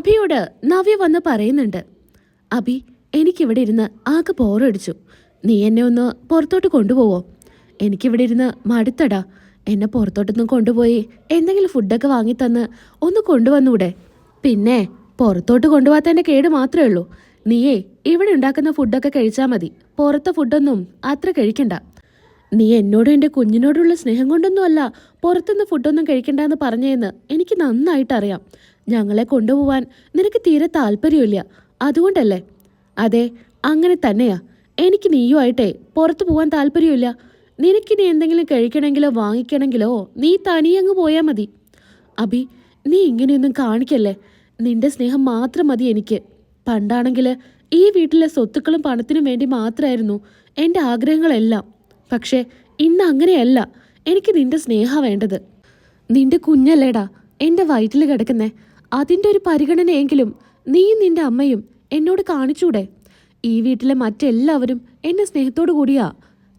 അഭിയോട് നവ്യ വന്ന് പറയുന്നുണ്ട് അഭി എനിക്കിവിടെ ഇരുന്ന് ആകെ ബോറടിച്ചു. നീ എന്നെ ഒന്ന് പുറത്തോട്ട് കൊണ്ടുപോവോ? എനിക്കിവിടെ ഇരുന്ന് മടുത്തടാ. എന്നെ പുറത്തോട്ടൊന്നും കൊണ്ടുപോയി എന്തെങ്കിലും ഫുഡൊക്കെ വാങ്ങിത്തന്ന് ഒന്ന് കൊണ്ടുവന്നൂടെ. പിന്നെ പുറത്തോട്ട് കൊണ്ടുപോകാത്തതിന്റെ കേട് മാത്രമേ ഉള്ളൂ. നീയേ ഇവിടെ ഉണ്ടാക്കുന്ന ഫുഡൊക്കെ കഴിച്ചാൽ മതി. പുറത്തെ ഫുഡൊന്നും അത്ര കഴിക്കണ്ട. നീ എന്നോടും എന്റെ കുഞ്ഞിനോടുള്ള സ്നേഹം കൊണ്ടൊന്നുമല്ല പുറത്തുനിന്ന് ഫുഡൊന്നും കഴിക്കണ്ടെന്ന് പറഞ്ഞതെന്ന് എനിക്ക് നന്നായിട്ട് അറിയാം ഞങ്ങളെ കൊണ്ടുപോവാൻ നിനക്ക് തീരെ താല്പര്യമില്ല. അതുകൊണ്ടല്ലേ? അതെ അങ്ങനെ തന്നെയാ. എനിക്ക് നീയു ആയിട്ടെ പുറത്തു പോവാൻ താല്പര്യമില്ല. നിനക്കിനി എന്തെങ്കിലും കഴിക്കണമെങ്കിലോ വാങ്ങിക്കണമെങ്കിലോ നീ തനിയങ്ങ് പോയാൽ മതി. അബി നീ ഇങ്ങനെയൊന്നും കാണിക്കല്ലേ? നിന്റെ സ്നേഹം മാത്രം മതി എനിക്ക്. പണ്ടാണെങ്കിൽ ഈ വീട്ടിലെ സ്വത്തുക്കളും പണത്തിനും വേണ്ടി മാത്രമായിരുന്നു എന്റെ ആഗ്രഹങ്ങളെല്ലാം. പക്ഷേ ഇന്ന് അങ്ങനെയല്ല. എനിക്ക് നിന്റെ സ്നേഹ വേണ്ടത്. നിന്റെ കുഞ്ഞല്ലേടാ എന്റെ വയറ്റിൽ കിടക്കുന്നേ. അതിന്റെ ഒരു പരിഗണനയെങ്കിലും നീയും നിന്റെ അമ്മയും എന്നോട് കാണിച്ചൂടെ? ഈ വീട്ടിലെ മറ്റെല്ലാവരും എന്നെ സ്നേഹത്തോടു കൂടിയാ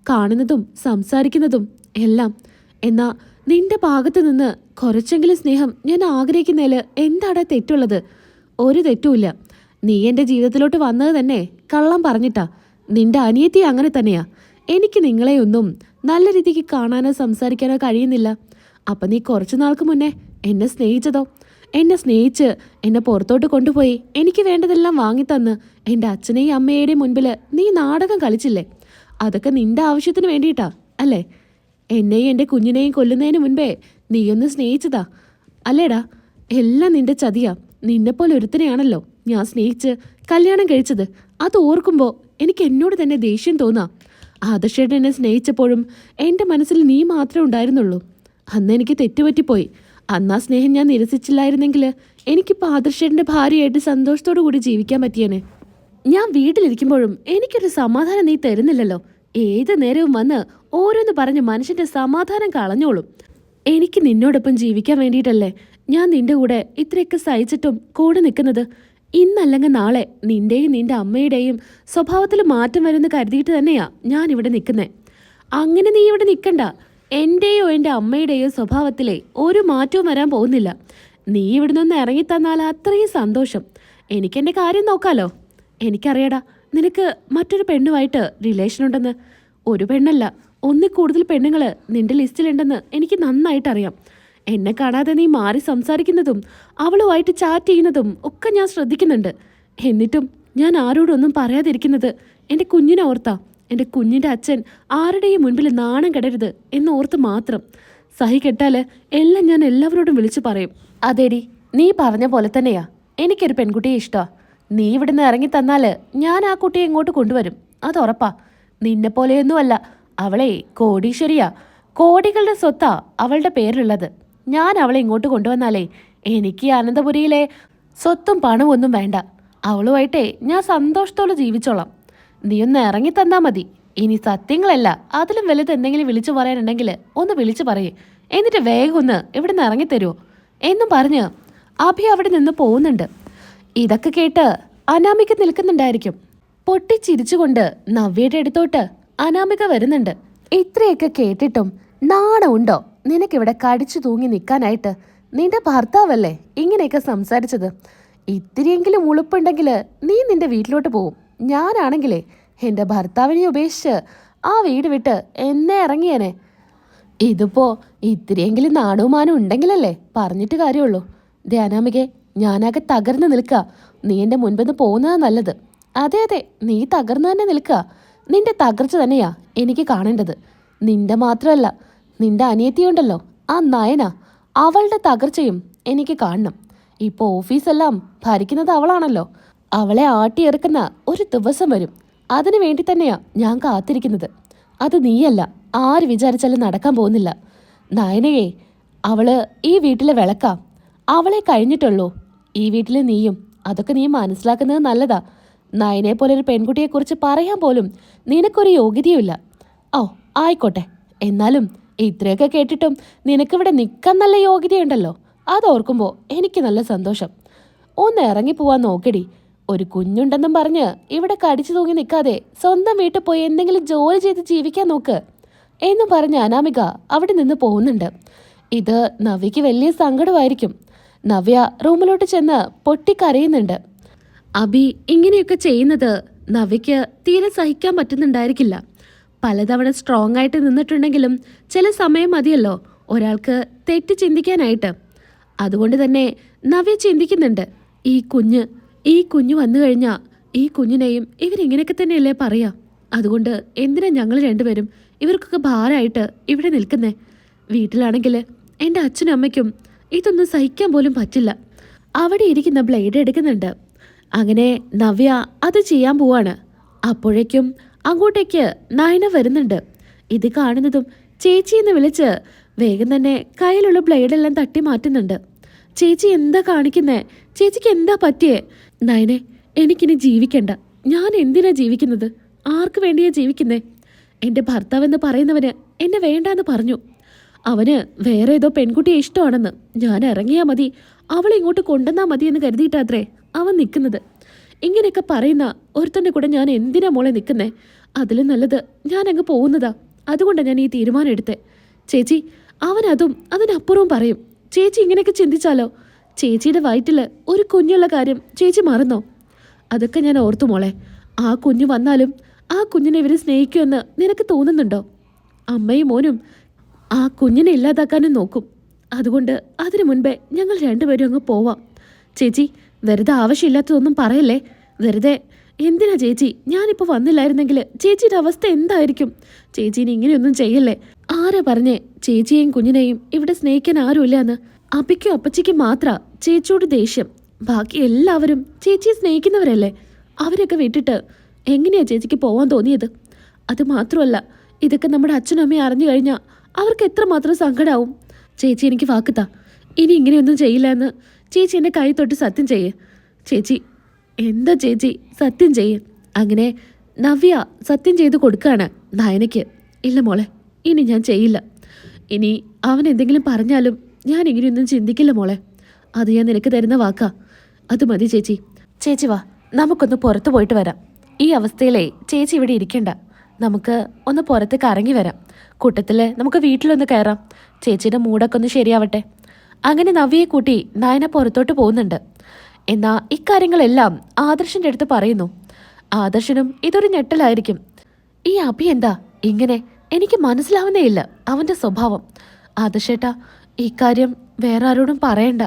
കാണുന്നതും സംസാരിക്കുന്നതും എല്ലാം. എന്നാ നിന്റെ ഭാഗത്ത് നിന്ന് കുറച്ചെങ്കിലും സ്നേഹം ഞാൻ ആഗ്രഹിക്കുന്നതിൽ എന്താടാ തെറ്റുള്ളത്? ഒരു തെറ്റുമില്ല. നീ എന്റെ ജീവിതത്തിലോട്ട് വന്നത് തന്നെ കള്ളം പറഞ്ഞിട്ടാ. നിന്റെ അനിയത്തി അങ്ങനെ തന്നെയാ. എനിക്ക് നിങ്ങളെയൊന്നും നല്ല രീതിക്ക് കാണാനോ സംസാരിക്കാനോ കഴിയുന്നില്ല. അപ്പം നീ കുറച്ചു നാൾക്ക് മുന്നേ എന്നെ സ്നേഹിച്ചതോ? എന്നെ സ്നേഹിച്ച് എന്നെ പുറത്തോട്ട് കൊണ്ടുപോയി എനിക്ക് വേണ്ടതെല്ലാം വാങ്ങിത്തന്ന് എന്റെ അച്ഛനെയും അമ്മയുടെയും മുൻപിൽ നീ നാടകം കളിച്ചില്ലേ? അതൊക്കെ നിന്റെ ആവശ്യത്തിന് വേണ്ടിയിട്ടാ അല്ലേ? എന്നെയും എന്റെ കുഞ്ഞിനെയും കൊല്ലുന്നതിന് മുൻപേ നീയൊന്ന് സ്നേഹിച്ചതാ. അല്ലേടാ എല്ലാം നിന്റെ ചതിയാ. നിന്നെപ്പോലെ ഒരുത്തനെയാണല്ലോ ഞാൻ സ്നേഹിച്ച് കല്യാണം കഴിച്ചത്. അത് ഓർക്കുമ്പോൾ എനിക്ക് എന്നോട് തന്നെ ദേഷ്യം തോന്നാ. ആദർശേട്ടൻ എന്നെ സ്നേഹിച്ചപ്പോഴും എന്റെ മനസ്സിൽ നീ മാത്രമേ ഉണ്ടായിരുന്നുള്ളൂ. അന്ന് എനിക്ക് തെറ്റുപറ്റിപ്പോയി. അന്ന് സ്നേഹം ഞാൻ നിരസിച്ചില്ലായിരുന്നെങ്കിൽ എനിക്കിപ്പോൾ ആദർശേട്ടന്റെ ഭാര്യയായിട്ട് സന്തോഷത്തോടു കൂടി ജീവിക്കാൻ പറ്റിയേനെ. ഞാൻ വീട്ടിലിരിക്കുമ്പോഴും എനിക്കൊരു സമാധാനം നീ തരുന്നില്ലല്ലോ. ഏത് നേരവും വന്ന് ഓരോന്ന് പറഞ്ഞ് മനുഷ്യന്റെ സമാധാനം കളഞ്ഞോളും. എനിക്ക് നിന്നോടൊപ്പം ജീവിക്കാൻ വേണ്ടിയിട്ടല്ലേ ഞാൻ നിന്റെ കൂടെ ഇത്രയൊക്കെ സഹിച്ചിട്ടും കൂടെ നിൽക്കുന്നത്. ഇന്നല്ലെങ്കിൽ നാളെ നിന്റെയും നിന്റെ അമ്മയുടെയും സ്വഭാവത്തിൽ മാറ്റം വരുമെന്ന് കരുതിയിട്ട് തന്നെയാ ഞാൻ ഇവിടെ നിൽക്കുന്നത് അങ്ങനെ നീ ഇവിടെ നിൽക്കണ്ട. എന്റെയോ എന്റെ അമ്മയുടെയോ സ്വഭാവത്തിലെ ഒരു മാറ്റവും വരാൻ പോകുന്നില്ല. നീ ഇവിടെ നിന്ന് ഇറങ്ങിത്തന്നാൽ അത്രയും സന്തോഷം. എനിക്കെന്റെ കാര്യം നോക്കാലോ. എനിക്കറിയടാ നിനക്ക് മറ്റൊരു പെണ്ണുമായിട്ട് റിലേഷൻ ഉണ്ടെന്ന്. ഒരു പെണ്ണല്ല ഒന്നിൽ കൂടുതൽ പെണ്ണുങ്ങൾ നിന്റെ ലിസ്റ്റിലുണ്ടെന്ന് എനിക്ക് നന്നായിട്ട് അറിയാം എന്നെ കാണാതെ നീ മാറി സംസാരിക്കുന്നതും അവളുമായിട്ട് ചാറ്റ് ചെയ്യുന്നതും ഒക്കെ ഞാൻ ശ്രദ്ധിക്കുന്നുണ്ട്. എന്നിട്ടും ഞാൻ ആരോടൊന്നും പറയാതിരിക്കുന്നത് എന്റെ കുഞ്ഞിനെ ഓർത്താ. എന്റെ കുഞ്ഞിന്റെ അച്ഛൻ ആരുടെയും മുൻപിൽ നാണം കെടരുത് എന്നോർത്ത് മാത്രം. സഹി കെട്ടാൽ എല്ലാം ഞാൻ എല്ലാവരോടും വിളിച്ചു പറയും. അതേടി നീ പറഞ്ഞ പോലെ തന്നെയാ. എനിക്കൊരു പെൺകുട്ടിയെ ഇഷ്ടമാ നീ ഇവിടുന്ന് ഇറങ്ങി തന്നാൽ ഞാൻ ആ കുട്ടിയെ ഇങ്ങോട്ട് കൊണ്ടുവരും. അത് ഉറപ്പാ. നിന്നെ പോലെയൊന്നുമല്ല. അവളെ കോടീശ്വരിയാ. കോടികളുടെ സ്വത്താ അവളുടെ പേരിലുള്ളത്. ഞാൻ അവളെ ഇങ്ങോട്ട് കൊണ്ടുവന്നാലേ എനിക്ക് അനന്തപുരിയിലെ സ്വത്തും പണവും ഒന്നും വേണ്ട. അവളുമായിട്ടേ ഞാൻ സന്തോഷത്തോടെ ജീവിച്ചോളാം. നീ ഒന്ന് ഇറങ്ങി തന്നാ മതി. ഇനി സത്യങ്ങളല്ല അതിലും വലുത് എന്തെങ്കിലും വിളിച്ചു പറയാനുണ്ടെങ്കിൽ ഒന്ന് വിളിച്ചു പറയേ. എന്നിട്ട് വേഗം ഒന്ന് ഇവിടെ ഇറങ്ങി തരുമോ എന്നും പറഞ്ഞ് അഭി അവിടെ നിന്ന് പോകുന്നുണ്ട്. ഇതൊക്കെ കേട്ട് അനാമിക നിൽക്കുന്നുണ്ടായിരിക്കും. പൊട്ടിച്ചിരിച്ചുകൊണ്ട് നവ്യയുടെ അടുത്തോട്ട് അനാമിക വരുന്നുണ്ട്. ഇത്രയൊക്കെ കേട്ടിട്ടും നാണമുണ്ടോ? നിനക്കിവിടെ കടിച്ചു തൂങ്ങി നിൽക്കാനായിട്ട്? നിന്റെ ഭർത്താവല്ലേ ഇങ്ങനെയൊക്കെ സംസാരിച്ചത്? ഇത്തിരിയെങ്കിലും ഉളുപ്പുണ്ടെങ്കിൽ നീ നിന്റെ വീട്ടിലോട്ട് പോവും. ഞാനാണെങ്കിലേ എന്റെ ഭർത്താവിനെ ഉപേക്ഷിച്ച് ആ വീട് വിട്ട് എന്നെ ഇറങ്ങിയേനെ. ഇതിപ്പോ ഇത്രയെങ്കിലും നാണവുമാനം ഉണ്ടെങ്കിലല്ലേ പറഞ്ഞിട്ട് കാര്യമുള്ളൂ. ധ്യാനാമികെ ഞാനാകെ തകർന്ന് നിൽക്കുക. നീ എന്റെ മുൻപെന്ന് പോകുന്നതാ നല്ലത്. അതെ അതെ നീ തകർന്നു തന്നെ നിൽക്കുക. നിന്റെ തകർച്ച തന്നെയാ എനിക്ക് കാണേണ്ടത്. നിന്റെ മാത്രമല്ല നിന്റെ അനിയത്തിയുണ്ടല്ലോ ആ നയന. അവളുടെ തകർച്ചയും എനിക്ക് കാണണം. ഇപ്പോൾ ഓഫീസെല്ലാം ഭരിക്കുന്നത് അവളാണല്ലോ. അവളെ ആട്ടിയെറുക്കുന്ന ഒരു ദിവസം വരും. അതിനു വേണ്ടി തന്നെയാ ഞാൻ കാത്തിരിക്കുന്നത്. അത് നീയല്ല ആര് വിചാരിച്ചാലും നടക്കാൻ പോകുന്നില്ല. നയനയെ അവൾ ഈ വീട്ടിലെ വിളക്കാം. അവളെ കഴിഞ്ഞിട്ടുള്ളൂ. ഈ വീട്ടിലെ നീയും അതൊക്കെ നീ മനസ്സിലാക്കുന്നത് നല്ലതാ. നയനെ പോലെ ഒരു പെൺകുട്ടിയെക്കുറിച്ച് പറയാൻ പോലും നിനക്കൊരു യോഗ്യതയുമില്ല. ഓ ആയിക്കോട്ടെ. എന്നാലും ഇത്രയൊക്കെ കേട്ടിട്ടും നിനക്കിവിടെ നിൽക്കാൻ നല്ല യോഗ്യതയുണ്ടല്ലോ. അതോർക്കുമ്പോൾ എനിക്ക് നല്ല സന്തോഷം. ഒന്ന് ഇറങ്ങിപ്പോവാൻ നോക്കടി. ഒരു കുഞ്ഞുണ്ടെന്നും പറഞ്ഞ് ഇവിടെ കടിച്ചു തൂങ്ങി നിൽക്കാതെ സ്വന്തം വീട്ടിൽ പോയി എന്തെങ്കിലും ജോലി ചെയ്ത് ജീവിക്കാൻ നോക്ക് എന്നും പറഞ്ഞ് അനാമിക അവിടെ നിന്ന് പോകുന്നുണ്ട്. ഇത് നവിക്ക് വലിയ സങ്കടമായിരിക്കും. നവ്യ റൂമിലോട്ട് ചെന്ന് പൊട്ടിക്കരയുന്നുണ്ട്. അബി ഇങ്ങനെയൊക്കെ ചെയ്യുന്നത് നവ്യയ്ക്ക് തീരെ സഹിക്കാൻ പറ്റുന്നുണ്ടായിരിക്കില്ല. പലതവണ സ്ട്രോങ് ആയിട്ട് നിന്നിട്ടുണ്ടെങ്കിലും ചില സമയം മതിയല്ലോ ഒരാൾക്ക് തെറ്റ് ചിന്തിക്കാനായിട്ട്. അതുകൊണ്ട് തന്നെ നവ്യ ചിന്തിക്കുന്നുണ്ട്. ഈ കുഞ്ഞ് ഈ കുഞ്ഞു വന്നു കഴിഞ്ഞാൽ ഈ കുഞ്ഞിനെയും ഇവരിങ്ങനെയൊക്കെ തന്നെയല്ലേ പറയാ? അതുകൊണ്ട് എന്തിനാ ഞങ്ങൾ രണ്ടുപേരും ഇവർക്കൊക്കെ ഭാരമായിട്ട് ഇവിടെ നിൽക്കുന്നേ? വീട്ടിലാണെങ്കിൽ എന്റെ അച്ഛനും അമ്മയ്ക്കും ഇതൊന്നും സഹിക്കാൻ പോലും പറ്റില്ല. അവിടെ ഇരിക്കുന്ന ബ്ലേഡ് എടുക്കുന്നുണ്ട്. അങ്ങനെ നവ്യ അത് ചെയ്യാൻ പോവാണ്. അപ്പോഴേക്കും അങ്ങോട്ടേക്ക് നയന വരുന്നുണ്ട്. ഇത് കാണുന്നതും ചേച്ചി എന്ന് വിളിച്ച് വേഗം തന്നെ കയ്യിലുള്ള ബ്ലേഡെല്ലാം തട്ടി മാറ്റുന്നുണ്ട്. ചേച്ചി എന്താ കാണിക്കുന്നേ? ചേച്ചിക്ക് എന്താ പറ്റിയേ? നയനെ എനിക്കിനി ജീവിക്കണ്ട. ഞാൻ എന്തിനാ ജീവിക്കുന്നത്? ആർക്ക് വേണ്ടിയാ ജീവിക്കുന്നേ? എന്റെ ഭർത്താവെന്ന് പറയുന്നവന് എന്നെ വേണ്ടാന്ന് പറഞ്ഞു. അവന് വേറെ ഏതോ പെൺകുട്ടിയെ ഇഷ്ടമാണെന്ന് ഞാൻ ഇറങ്ങിയാൽ മതി. അവളെ ഇങ്ങോട്ട് കൊണ്ടുവന്നാൽ മതി എന്ന് കരുതിയിട്ടാത്രേ അവൻ നിൽക്കുന്നത്. ഇങ്ങനെയൊക്കെ പറയുന്ന ഒരുത്തന്റെ കൂടെ ഞാൻ എന്തിനാ മോളെ നിൽക്കുന്നേ? അതിലും നല്ലത് ഞാൻ അങ്ങ് പോകുന്നതാ. അതുകൊണ്ടാണ് ഞാൻ ഈ തീരുമാനം എടുത്തേ. ചേച്ചി അവനതും അതിനപ്പുറവും പറയും. ചേച്ചി ഇങ്ങനെയൊക്കെ ചിന്തിച്ചാലോ? ചേച്ചിയുടെ വയറ്റിൽ ഒരു കുഞ്ഞുള്ള കാര്യം ചേച്ചി മറന്നോ? അതൊക്കെ ഞാൻ ഓർത്തു മോളെ. ആ കുഞ്ഞു വന്നാലും ആ കുഞ്ഞിനെ ഇവർ സ്നേഹിക്കുമെന്ന് നിനക്ക് തോന്നുന്നുണ്ടോ? അമ്മയും മോനും ആ കുഞ്ഞിനെ ഇല്ലാതാക്കാനും നോക്കും. അതുകൊണ്ട് അതിനു മുൻപേ ഞങ്ങൾ രണ്ടുപേരും അങ്ങ് പോവാം. ചേച്ചി വെറുതെ ആവശ്യമില്ലാത്തതൊന്നും പറയല്ലേ? വെറുതെ എന്തിനാ ചേച്ചി? ഞാനിപ്പോൾ വന്നില്ലായിരുന്നെങ്കിൽ ചേച്ചിയുടെ അവസ്ഥ എന്തായിരിക്കും? ചേച്ചീനെ ഇങ്ങനെയൊന്നും ചെയ്യല്ലേ? ആരാ പറഞ്ഞേ ചേച്ചിയെയും കുഞ്ഞിനെയും ഇവിടെ സ്നേഹിക്കാൻ ആരുമില്ല എന്ന്? അപ്പയ്ക്കും അപ്പച്ചിക്കും മാത്ര ചേച്ചിയോട് ദേഷ്യം. ബാക്കി എല്ലാവരും ചേച്ചിയെ സ്നേഹിക്കുന്നവരല്ലേ? അവരൊക്കെ വിട്ടിട്ട് എങ്ങനെയാ ചേച്ചിക്ക് പോവാൻ തോന്നിയത്? അത് മാത്രമല്ല ഇതൊക്കെ നമ്മുടെ അച്ഛനും അമ്മയും അറിഞ്ഞു കഴിഞ്ഞാൽ അവർക്ക് എത്രമാത്രം സങ്കടമാവും ചേച്ചി എനിക്ക് വാക്കുത്താ ഇനി ഇങ്ങനെയൊന്നും ചെയ്യില്ല എന്ന് ചേച്ചി എന്റെ കൈ തൊട്ട് സത്യം ചെയ്യേ. ചേച്ചി എന്താ ചേച്ചി സത്യം ചെയ്യേ? അങ്ങനെ നവ്യ സത്യം ചെയ്ത് കൊടുക്കുകയാണ് നയനയ്ക്ക്. ഇല്ല മോളെ ഇനി ഞാൻ ചെയ്യില്ല. ഇനി അവൻ എന്തെങ്കിലും പറഞ്ഞാലും ഞാൻ ഇങ്ങനെയൊന്നും ചിന്തിക്കില്ല മോളെ. അത് ഞാൻ നിനക്ക് തരുന്ന വാക്കാ. അത് മതി ചേച്ചി. ചേച്ചി വാ. നമുക്കൊന്ന് പുറത്തു പോയിട്ട് വരാം. ഈ അവസ്ഥയിലേ ചേച്ചി ഇവിടെ ഇരിക്കണ്ട. നമുക്ക് ഒന്ന് പുറത്തേക്ക് ഇറങ്ങി വരാം. കൂട്ടത്തിൽ നമുക്ക് വീട്ടിലൊന്ന് കയറാം. ചേച്ചിയുടെ മൂടൊക്കെ ഒന്ന് ശരിയാവട്ടെ. അങ്ങനെ നവ്യയെ കൂട്ടി നയന പുറത്തോട്ട് പോകുന്നുണ്ട്. എന്നാ ഇക്കാര്യങ്ങളെല്ലാം ആദർശന്റെ അടുത്ത് പറയുന്നു. ആദർശനും ഇതൊരു ഞെട്ടലായിരിക്കും. ഈ അഭി എന്താ? ഇങ്ങനെ എനിക്ക് മനസ്സിലാവുന്നേ ഇല്ല. അവന്റെ സ്വഭാവം. ആദർശേട്ടാ ഇക്കാര്യം വേറെ ആരോടും പറയണ്ട.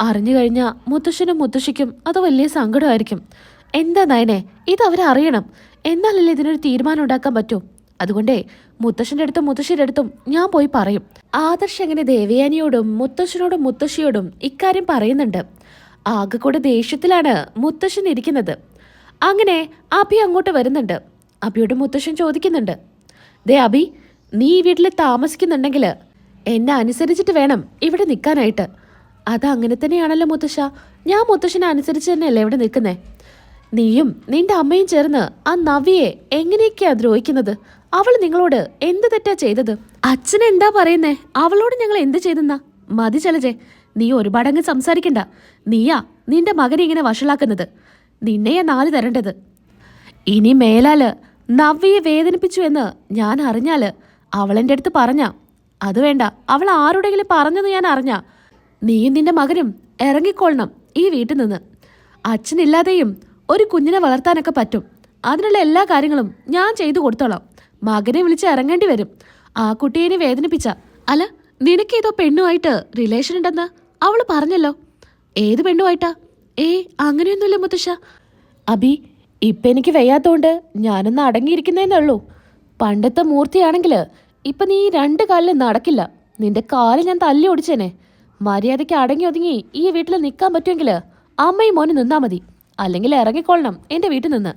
അറിഞ്ഞു കഴിഞ്ഞാൽ മുത്തശ്ശനും മുത്തശ്ശിക്കും അത് വലിയ സങ്കടമായിരിക്കും. എന്താ നയനെ ഇത് അവരറിയണം എന്നാലല്ലേ ഇതിനൊരു തീരുമാനം ഉണ്ടാക്കാൻ പറ്റൂ? അതുകൊണ്ടേ മുത്തശ്ശന്റെ അടുത്തും മുത്തശ്ശിയുടെ അടുത്തും ഞാൻ പോയി പറയും. ആദർശ് അങ്ങനെ ദേവയാനിയോടും മുത്തശ്ശനോടും മുത്തശ്ശിയോടും ഇക്കാര്യം പറയുന്നുണ്ട്. ആകെ കൂടെ ദേഷ്യത്തിലാണ് മുത്തശ്ശൻ ഇരിക്കുന്നത്. അങ്ങനെ അഭി അങ്ങോട്ട് വരുന്നുണ്ട്. അഭിയോട് മുത്തശ്ശൻ ചോദിക്കുന്നുണ്ട്. ദേ അഭി നീ ഈ വീട്ടിൽ താമസിക്കുന്നുണ്ടെങ്കിൽ എന്നെ അനുസരിച്ചിട്ട് വേണം ഇവിടെ നിൽക്കാനായിട്ട് അത് അങ്ങനെ തന്നെയാണല്ലോ മുത്തശ്ശ. ഞാൻ മുത്തശ്ശനെ അനുസരിച്ച് തന്നെയല്ലേ ഇവിടെ നിൽക്കുന്നേ? നീയും നിന്റെ അമ്മയും ചേർന്ന് ആ നവിയെ എങ്ങനെയൊക്കെയാ ദ്രോഹിക്കുന്നത്? അവൾ നിങ്ങളോട് എന്ത് തെറ്റാ ചെയ്തത്? അച്ഛൻ എന്താ പറയുന്നേ? അവളോട് ഞങ്ങൾ എന്ത് ചെയ്തെന്നാ? മതി ചലജെ നീ ഒരുപാടങ്ങ് സംസാരിക്കണ്ട. നീയാ നിന്റെ മകനെ ഇങ്ങനെ വഷളാക്കുന്നത്. നിന്നെയാ നാല് തരേണ്ടത്. ഇനി മേലാൽ നവ്യയെ വേദനിപ്പിച്ചു എന്ന് ഞാൻ അറിഞ്ഞാൽ അവളെന്റെ അടുത്ത് പറഞ്ഞ അത് വേണ്ട. അവൾ ആരുടെങ്കിലും പറഞ്ഞെന്ന് ഞാൻ അറിഞ്ഞ. നീയും നിന്റെ മകനും ഇറങ്ങിക്കൊള്ളണം ഈ വീട്ടിൽ നിന്ന്. അച്ഛനില്ലാതെയും ഒരു കുഞ്ഞിനെ വളർത്താനൊക്കെ പറ്റും. അതിനുള്ള എല്ലാ കാര്യങ്ങളും ഞാൻ ചെയ്തു കൊടുത്തോളാം. മകനെ വിളിച്ച് ഇറങ്ങേണ്ടി വരും. ആ കുട്ടിയെ വേദനിപ്പിച്ച. അല്ല നിനക്ക് ഏതോ പെണ്ണുമായിട്ട് റിലേഷൻ ഉണ്ടെന്ന് അവൾ പറഞ്ഞല്ലോ. ഏത് പെണ്ണുമായിട്ടാ? ഏ അങ്ങനെയൊന്നുമില്ല മുത്തശ്ശ. അബി ഇപ്പം എനിക്ക് വയ്യാത്തോണ്ട് ഞാനൊന്ന് അടങ്ങിയിരിക്കുന്നേന്നേ ഉള്ളൂ. പണ്ടത്തെ മൂർത്തിയാണെങ്കിൽ ഇപ്പൊ നീ രണ്ട് കാലിൽ നടക്കില്ല. നിന്റെ കാൽ ഞാൻ തല്ലി ഓടിച്ചേനെ. മര്യാദയ്ക്ക് അടങ്ങി ഒതുങ്ങി ഈ വീട്ടിൽ നിൽക്കാൻ പറ്റുമെങ്കിൽ അമ്മയും മോനും നിന്നാ മതി. അല്ലെങ്കിൽ ഇറങ്ങിക്കൊള്ളണം എന്റെ വീട്ടിൽ നിന്ന്.